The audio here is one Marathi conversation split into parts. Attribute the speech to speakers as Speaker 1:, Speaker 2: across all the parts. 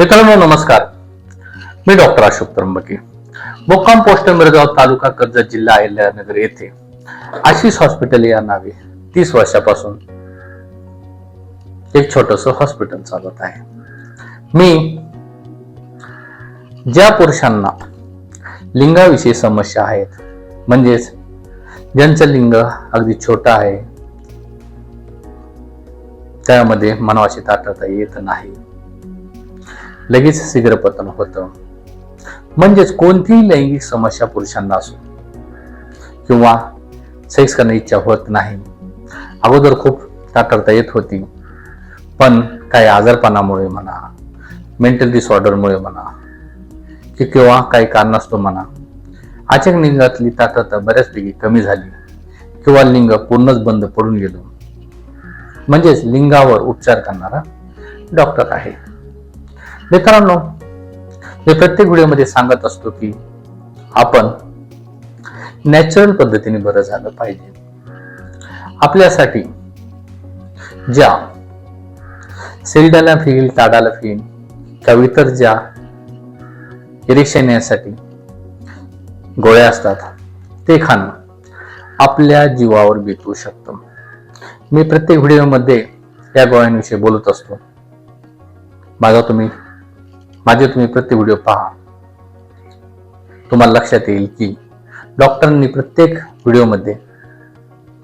Speaker 1: मित्रांनो नमस्कार. मी डॉक्टर अशोक त्र्यंबके. मुक्काम पोस्ट मिरगाव तालुका कर्जत जिल्हा अहिल्यानगर येथे आशिष हॉस्पिटल या नावे तीस वर्षापासून एक छोटस हॉस्पिटल चालत आहे. मी ज्या पुरुषांना लिंगाविषयी समस्या आहेत म्हणजेच ज्यांचं लिंग अगदी छोटं आहे त्यामध्ये मनावाशी ताटता येत नाही. लगेच शीघ्रपतन होतं. म्हणजेच कोणतीही लैंगिक समस्या पुरुषांना असो किंवा सेक्स करण्याची इच्छा होत नाही. अगोदर खूप करता येत होती. पण काही आजारपणामुळे म्हणा मेंटल डिसऑर्डरमुळे म्हणा की किंवा काही कारणास्तव म्हणा अचानक लिंगातली ताटरता बऱ्याचपैकी कमी झाली किंवा लिंग पूर्णच बंद पडून गेलो. म्हणजेच लिंगावर उपचार करणारा डॉक्टर आहे. मित्रांनो मी प्रत्येक व्हिडिओमध्ये सांगत असतो की आपण नॅचरल पद्धतीने बरं झालं पाहिजे. आपल्यासाठी ज्या सेल्डाला फिल ताडाला फिल किंवा इतर ज्या इरेक्शन यासाठी गोळ्या असतात ते खाणं आपल्या जीवावर बेतू शकतं. मी प्रत्येक व्हिडिओमध्ये या गोळ्यांविषयी बोलत असतो. माझा तुम्ही. माझे तुम्ही प्रत्येक व्हिडिओ पहा. तुम्हाला लक्षात येईल की डॉक्टरांनी प्रत्येक व्हिडिओमध्ये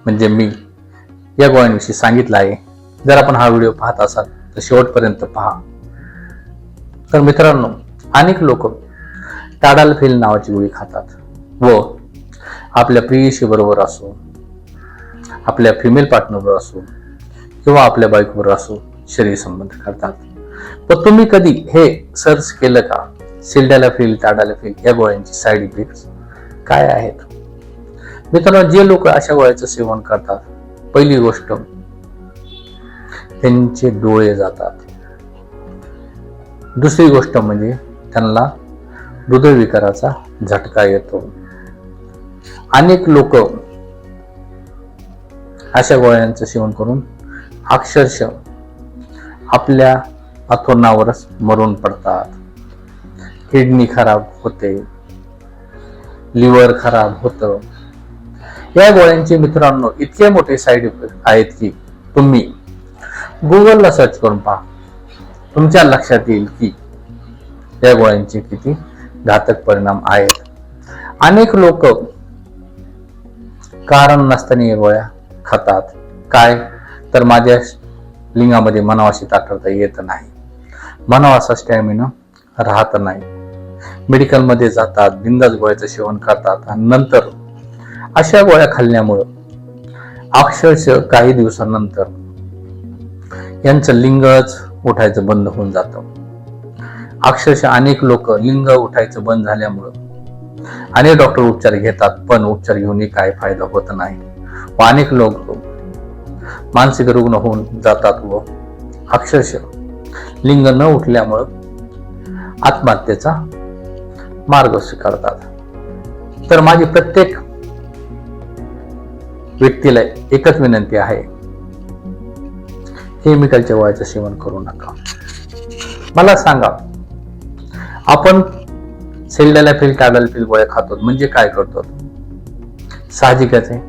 Speaker 1: म्हणजे मी या गोळ्यांविषयी सांगितलं आहे. जर आपण हा व्हिडिओ पाहत असाल तर शेवटपर्यंत पहा. तर मित्रांनो अनेक लोक टाडाल फेल नावाची गोळी खातात व आपल्या प्रियशी बरोबर असो आपल्या फिमेल पार्टनरवर असो किंवा आपल्या बाईकवर असो शरीर संबंध करतात. पण तुम्ही कधी हे सर्च केलं का? सिल्डाला फील ताडाला फील या गोळ्यांची साईड इफेक्ट काय आहेत? मित्रांनो जे लोक अशा गोळ्याचं सेवन करतात पहिली गोष्ट त्यांचे डोळे जातात. दुसरी गोष्ट म्हणजे त्यांना हृदयविकाराचा झटका येतो. अनेक लोक अशा गोळ्यांचं सेवन करून अक्षरशः आपल्या अथोनावरच मरून पडतात. किडनी खराब होते. लिव्हर खराब होतं. या गोळ्यांचे मित्रांनो इतके मोठे साईड इफेक्ट आहेत की तुम्ही गुगलला सर्च करून पहा. तुमच्या लक्षात येईल की या गोळ्यांचे किती घातक परिणाम आहेत. अनेक लोक कारण नसताना या गोळ्या खातात. काय? तर माझ्या लिंगामध्ये मनावाशी ताठवता येत नाही. म्हणावा असा स्टॅमिना राहत नाही. मेडिकलमध्ये जातात बिंदास गोळ्याचं सेवन करतात आणि नंतर अशा गोळ्या खाल्ल्यामुळं अक्षरशः काही दिवसानंतर यांचं लिंगच उठायचं बंद होऊन जातं. अक्षरशः अनेक लोक लिंग उठायचं बंद झाल्यामुळं अनेक डॉक्टर उपचार घेतात पण उपचार घेऊनही काय फायदा होत नाही. व अनेक लोक मानसिक रुग्ण होऊन जातात व अक्षरशः लिंग न उठल्यामुळं आत्महत्येचा मार्ग स्वीकारतात. तर माझी प्रत्येक व्यक्तीला एकच विनंती आहे केमिकलच्या वयाचं सेवन करू नका. मला सांगा आपण सेल्डला फिल टाडाला फिल गोळ्या खातो म्हणजे काय करतो साहजिकच आहे.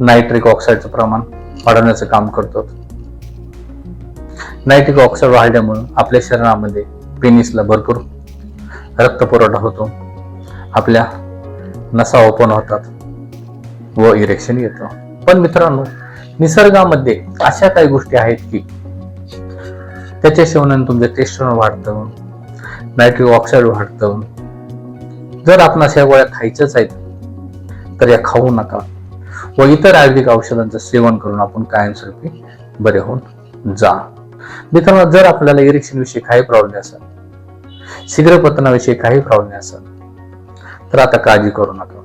Speaker 1: नायट्रिक ऑक्साईडचं प्रमाण वाढवण्याचं काम करतो नायट्रिक ऑक्साईड वाढल्यामुळं आपल्या शरीरामध्ये पेनिसला भरपूर रक्तपुरवठा होतो. आपल्या नसा ओपन होतात व इरेक्शन येतं. पण मित्रांनो निसर्गामध्ये अशा काही गोष्टी आहेत की त्याच्या सेवनाने तुमचं टेस्टोन वाढतं नायट्रिक ऑक्साईड वाढतं. जर आपण अशा गोळ्या खायच्याच आहेत तर या खाऊ नका व इतर आयुर्वेदिक औषधांचं सेवन करून आपण कायमस्वरूपी बरे होऊन जा. मित्रांनो जर आपल्याला इरेक्शन विषयी काही प्रॉब्लेम असेल शीघ्रपतनाविषयी काही प्रॉब्लेम असेल तर आता काळजी करू नका.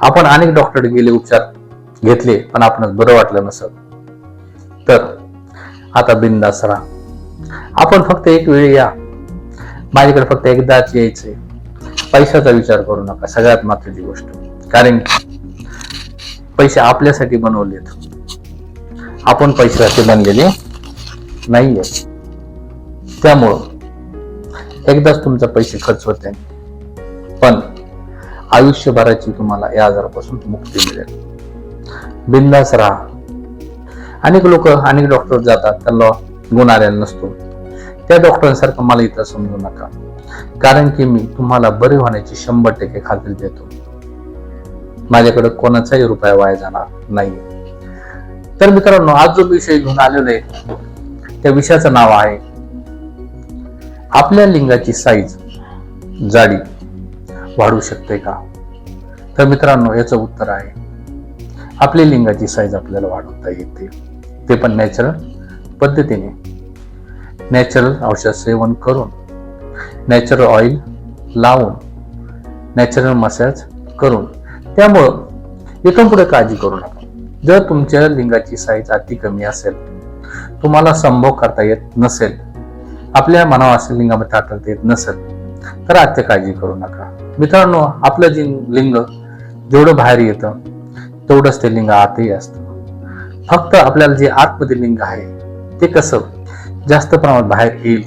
Speaker 1: आपण अनेक डॉक्टर गेले उपचार घेतले पण आपणास बरं वाटलं नसत तर आता बिंदास राहा. आपण फक्त एक वेळ या. माझ्याकडे फक्त एकदाच यायचंय. पैशाचा विचार करू नका सगळ्यात महत्वाची गोष्ट. कारण पैसे आपल्यासाठी बनवलेत. आपण पैशासाठी बनलेले नाहीये. त्यामुळं एकदाच तुमचा पैसे खर्च होते पण आयुष्यभराची तुम्हाला या आजारापासून मुक्ती मिळेल. बिंदास राहा. अनेक लोक अनेक डॉक्टर जातात त्यांना गुण आलेला नसतो. त्या डॉक्टरांसारखं मला इथं समजू नका. कारण की मी तुम्हाला बरे होण्याची शंभर टक्के खात्री देतो. माझ्याकडे कोणाचाही रुपया वाया जाणार नाही तर मित्रांनो आज जो विषय घेऊन आलेलो आहे त्या विषयाचं नाव आहे. आपल्या लिंगाची साईज जाडी वाढू शकते का? तर मित्रांनो याचं उत्तर आहे. आपली लिंगाची साईज आपल्याला वाढवता येते. ते पण नॅचरल पद्धतीने. नॅचरल औषध सेवन करून नॅचरल ऑइल लावून नॅचरल मसाज करून त्यामुळं इथून पुढे काळजी करू नका. जर तुमच्या लिंगाची साईज अति कमी असेल तुम्हाला संभोग करता येत नसेल. आपल्या मनावासी लिंगामध्ये टाकता येत नसेल तर आत्य काळजी करू नका. मित्रांनो आपलं जे लिंग जेवढं बाहेर येतं तेवढंच ते लिंग आतही असतं. फक्त आपल्याला जे आतमध्ये लिंग आहे ते कसं जास्त प्रमाणात बाहेर येईल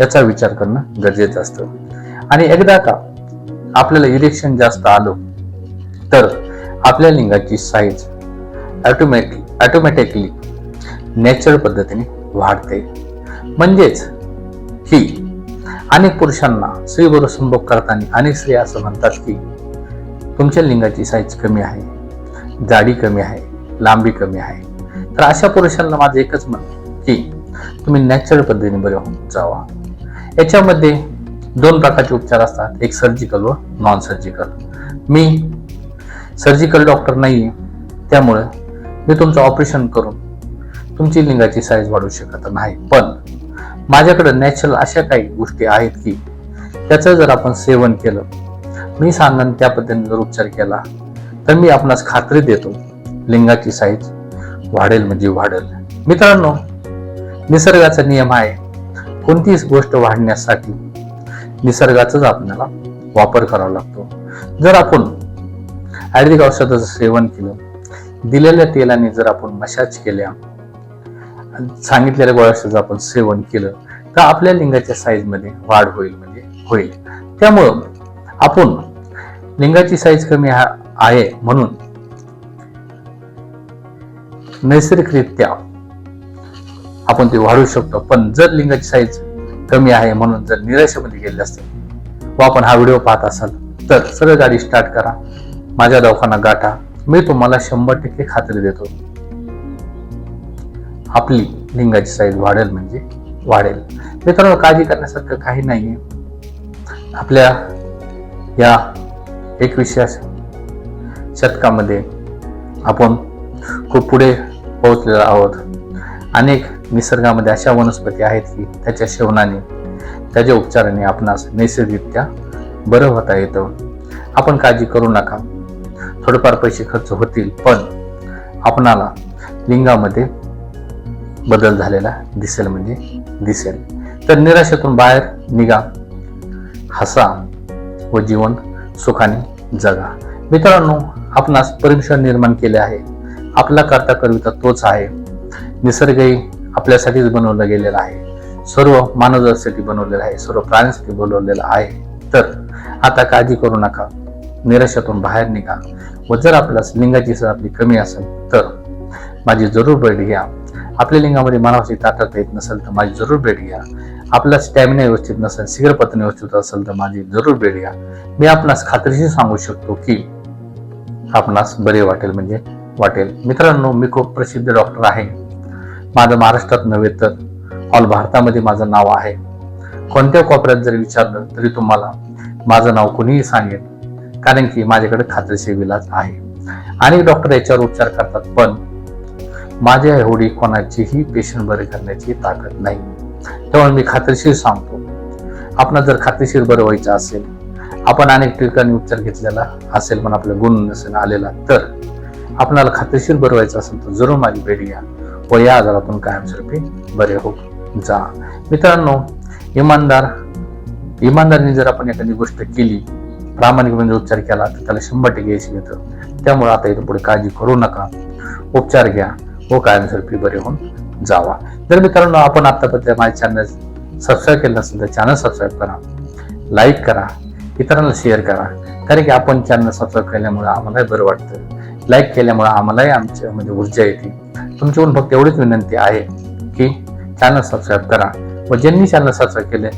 Speaker 1: याचा विचार करणं गरजेचं असतं. आणि एकदा का आपल्याला इरेक्शन जास्त आलं तर आपल्या लिंगाची साईज ऑटोमॅटिक ऑटोमॅटिकली नॅचरल पद्धतीने वाढते. म्हणजेच ही अनेक पुरुषांना स्त्रीबरोबर संभोग करताना अनेक स्त्रिया असं म्हणतात की तुमच्या लिंगाची साईज कमी आहे जाडी कमी आहे लांबी कमी आहे. तर अशा पुरुषांना माझं एकच म्हणणं की तुम्ही नॅचरल पद्धतीने बरे होऊन जावा. याच्यामध्ये दोन प्रकारचे उपचार असतात. एक सर्जिकल व नॉन सर्जिकल मी सर्जिकल डॉक्टर नाही त्यामुळे मी तुमचं ऑपरेशन करून तुमची लिंगाची साईज वाढू शकत नाही. पण माझ्याकडे नॅचरल अशा काही गोष्टी आहेत की त्याचं जर आपण सेवन केलं मी सांगन त्या पद्धतीने जर उपचार केला तर मी आपणास खात्री देतो लिंगाची साईज वाढेल म्हणजे वाढेल. मित्रांनो निसर्गाचा नियम आहे कोणतीच गोष्ट वाढण्यासाठी निसर्गाचाच आपल्याला वापर करावा लागतो. जर आपण आयुर्वेदिक औषधाचं सेवन केलं दिलेल्या तेलाने जर आपण मशाज केल्या सांगितलेल्या गोळ्याचं जर आपण सेवन केलं तर आपल्या लिंगाच्या साईजमध्ये वाढ होईल म्हणजे होईल. त्यामुळं आपण लिंगाची साईज कमी आहे म्हणून नैसर्गिकरित्या आपण ते वाढवू शकतो. पण जर लिंगाची साईज कमी आहे म्हणून जर निराशेमध्ये गेले असतील व आपण हा व्हिडिओ पाहत असाल तर सरळ गाडी स्टार्ट करा. माझ्या दवाखाना गाठा. मी तुम्हाला शंभर टक्के खात्री देतो. आपली लिंगाची साईज वाढेल म्हणजे वाढेल. मित्रांनो काळजी करण्यासारखं काही नाही आहे आपल्या या एकविसव्या शतकामध्ये आपण खूप पुढे पोहोचलेलो आहोत. अनेक निसर्गामध्ये अशा वनस्पती आहेत की त्याच्या सेवनाने त्याच्या उपचाराने आपणास नैसर्गिकरित्या बरं होता येतं. आपण काळजी करू नका. थोडेफार पैसे खर्च होतील पण आपणाला लिंगामध्ये बदल झालेला दिसेल म्हणजे दिसेल. तर निराशेतून बाहेर निघा हसा व जीवन सुखाने जगा. मित्रांनो आपणास परमेश्वर निर्माण केले आहे. आपला करता करविता तोच आहे. निसर्गही आपल्यासाठीच बनवला गेलेला आहे. सर्व मानवासाठी बनवलेलं आहे. सर्व प्राण्यांसाठी बनवलेलं आहे. तर आता काळजी करू नका. निराशातून बाहेर निघा. व जर आपल्यास लिंगाची सर आपली कमी असेल तर माझी जरूर भेट घ्या. आपल्या लिंगामध्ये मानवाची ताकद येत नसेल तर माझी जरूर भेट घ्या. आपला स्टॅमिना व्यवस्थित नसेल शीघ्रपतन व्यवस्थित असेल तर माझी जरूर भेट घ्या. मी आपणास खात्रीशी सांगू शकतो की आपणास बरे वाटेल म्हणजे वाटेल. मित्रांनो मी खूप प्रसिद्ध डॉक्टर आहे. माझं महाराष्ट्रात नव्हे तर ऑल भारतामध्ये माझं नाव आहे. कोणत्या कोपऱ्यात जरी विचारलं तरी तुम्हाला माझं नाव कोणीही सांगेल कारण की माझ्याकडे खात्रीशीर इलाज आहे. अनेक डॉक्टर याच्यावर उपचार करतात पण माझ्या एवढी कोणाचीही पेशंट बरे करण्याची ताकद नाही. त्यामुळे मी खात्रीशीर सांगतो. आपण जर खात्रीशीर बरं व्हायचं असेल आपण अनेक ठिकाणी उपचार घेतलेला असेल पण आपला गुण नसेल आलेला तर आपणाला खात्रीशीर बरं व्हायचं असेल तर जरूर माझी भेट घ्या व या आजारातून कायमस्वरूपी बरे हो जा. मित्रांनो इमानदार इमानदारीने जर आपण एखादी गोष्ट केली प्रामाणिकपणे म्हणजे उपचार केला तर त्याला शंभर टक्के यश मिळतं. त्यामुळे आता इथं पुढे काळजी करू नका. उपचार घ्या. व कायमस्वरूपी बरे होऊन जावा. जर मित्रांनो आपण आतापर्यंत माझे चॅनल सबस्क्राईब केलं नसेल तर चॅनल सबस्क्राईब करा लाईक करा इतरांना शेअर करा. कारण की आपण चॅनल सबस्क्राईब केल्यामुळे आम्हालाही बरं वाटतं. लाईक केल्यामुळे आम्हालाही आमच्यामध्ये ऊर्जा येते. तुमच्याकडून फक्त एवढीच विनंती आहे की चॅनल सबस्क्राईब करा. व ज्यांनी चॅनल सबस्क्राईब केले